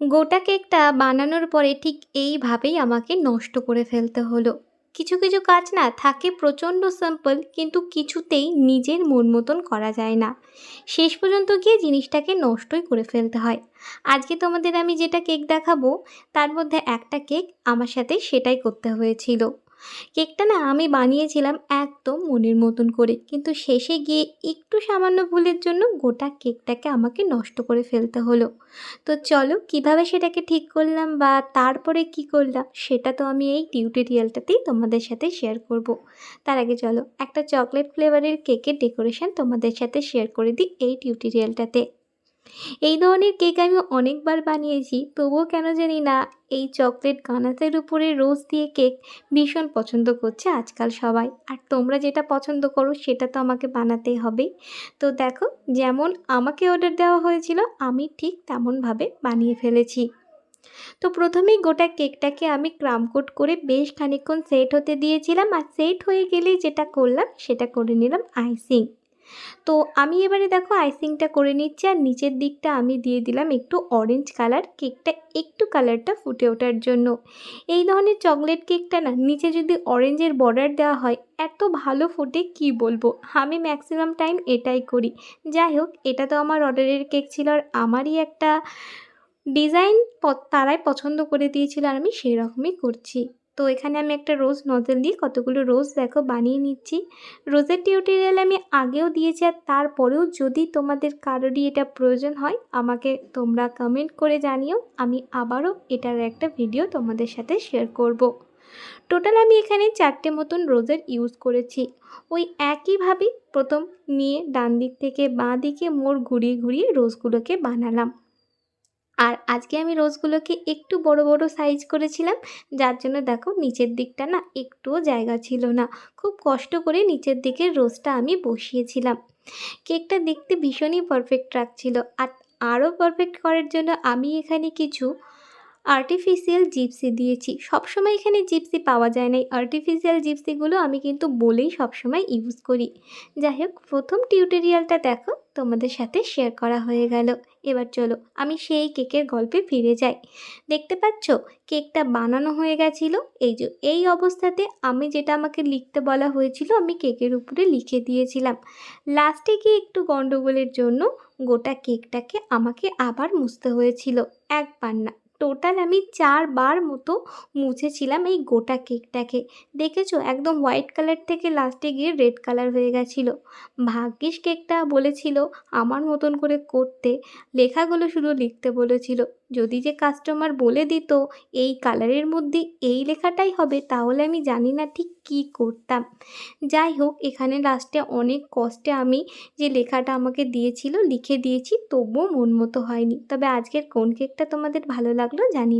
গোটা কেকটা বানানোর পরে ঠিক এইভাবেই আমাকে নষ্ট করে ফেলতে হলো। কিছু কিছু কাজ না থাকে প্রচণ্ড সিম্পল কিন্তু কিছুতেই নিজের মন মতন করা যায় না। শেষ পর্যন্ত গিয়ে জিনিসটাকে নষ্টই করে ফেলতে হয়। আজকে তোমাদের আমি যেটা কেক দেখাবো, তার মধ্যে একটা কেক আমার সাথে সেটাই করতে হয়েছিল। কেকটা না আমি বানিয়েছিলাম একদম মনের মতন করে। কিন্তু শেষে গিয়ে একটু সামান্য ভুলের জন্য গোটা কেকটাকে আমাকে নষ্ট করে ফেলতে হলো। তো চলো, কীভাবে সেটাকে ঠিক করলাম বা তারপরে কি করলাম, সেটা তো আমি এই টিউটোরিয়ালটাতেই তোমাদের সাথে শেয়ার করব। তার আগে চলো, একটা চকলেট ফ্লেভারের কেকের ডেকোরেশন তোমাদের সাথে শেয়ার করে দিই এই টিউটোরিয়ালটাতে। এই ধরনের কেক আমি অনেকবার বানিয়েছি, তবুও কেন জানি না, এই চকলেট গানাতের উপরে রোজ দিয়ে কেক ভীষণ পছন্দ করছে আজকাল সবাই। আর তোমরা যেটা পছন্দ করো সেটা তো আমাকে বানাতেই হবে। তো দেখো, যেমন আমাকে অর্ডার দেওয়া হয়েছিল, আমি ঠিক তেমনভাবে বানিয়ে ফেলেছি। তো প্রথমেই গোটা কেকটাকে আমি ক্রামকোট করে বেশ খানিকক্ষণ সেট হতে দিয়েছিলাম, আর সেট হয়ে গেলেই যেটা করলাম সেটা করে নিলাম আইসিং। তো আমি এবারে দেখো আইসিংটা করে নিচ্ছি আর নিচের দিকটা আমি দিয়ে দিলাম একটু অরেঞ্জ কালার কেকটা একটু কালারটা ফুটে ওঠার জন্য। এই ধরনের চকলেট কেকটা না, নিচে যদি অরেঞ্জের বর্ডার দেওয়া হয়, এত ভালো ফুটে কি বলব? আমি ম্যাক্সিমাম টাইম এটাই করি। যাই হোক, এটা তো আমার অর্ডারের কেক ছিল আর আমারই একটা ডিজাইন তারাই পছন্দ করে দিয়েছিল আর আমি সেই রকমই করছি। তো এখানে আমি একটা রোজ নজল দিয়ে কতগুলো রোজ দেখো বানিয়ে নিচ্ছি। রোজের টিউটোরিয়াল আমি আগেও দিয়েছি আর তারপরেও যদি তোমাদের কারোরই এটা প্রয়োজন হয়, আমাকে তোমরা কমেন্ট করে জানিও, আমি আবারও এটার একটা ভিডিও তোমাদের সাথে শেয়ার করব। টোটাল আমি এখানে চারটে মতন রোজের ইউজ করেছি। ওই একইভাবেই প্রথম নিয়ে ডান দিক থেকে বাঁ দিকে মোড় ঘুরিয়ে ঘুরিয়ে রোজগুলোকে বানালাম। আর আজকে আমি রোজগুলোকে একটু বড় বড় সাইজ করেছিলাম, যার জন্য দেখো নিচের দিকটা না একটুও জায়গা ছিল না। খুব কষ্ট করে নিচের দিকের রোজটা আমি বসিয়েছিলাম। কেকটা দেখতে ভীষণই পারফেক্ট লাগছিল। আর আরও পারফেক্ট করার জন্য আমি এখানে কিছু আর্টিফিশিয়াল জিপসি দিয়েছি। সবসময় এখানে জিপসি পাওয়া যায় না এই আর্টিফিশিয়াল জিপসিগুলো আমি কিন্তু বলেই সবসময় ইউজ করি। যাই হোক, প্রথম টিউটোরিয়ালটা দেখো, তোমাদের সাথে শেয়ার করা হয়ে গেল। এবার চলো, আমি সেই কেকের গল্পে ফিরে যাই। দেখতে পাচ্ছ, কেকটা বানানো হয়ে গেছিল। এই যে, এই অবস্থাতে আমি যেটা আমাকে লিখতে বলা হয়েছিল, আমি কেকের উপরে লিখে দিয়েছিলাম। লাস্টে গিয়ে একটু গণ্ডগোলের জন্য গোটা কেকটাকে আমাকে আবার মুছতে হয়েছিল। একবার না টোটাল আমি চারবার মতো মুছেছিলাম এই গোটা কেকটাকে। দেখেছ? একদম হোয়াইট কালার থেকে লাস্টে গিয়ে রেড কালার হয়ে গেছিল। ভাগ্যিস কেকটা বলেছিল আমার মতন করে করতে। লেখাগুলো শুধু লিখতে বলেছিল। যদি যে কাস্টমার বলে দিত, এই কালারের মধ্যে এই লেখাটাই হবে, তাহলে আমি জানি না ঠিক কি করতাম। যাই হোক, এখানে লাস্টে অনেক কষ্টে আমি যে লেখাটা আমাকে দিয়েছিল, লিখে দিয়েছি, তবুও মন মতো হয়নি। তবে আজকের কোন কেকটা তোমাদের ভালো লাগল জানিও।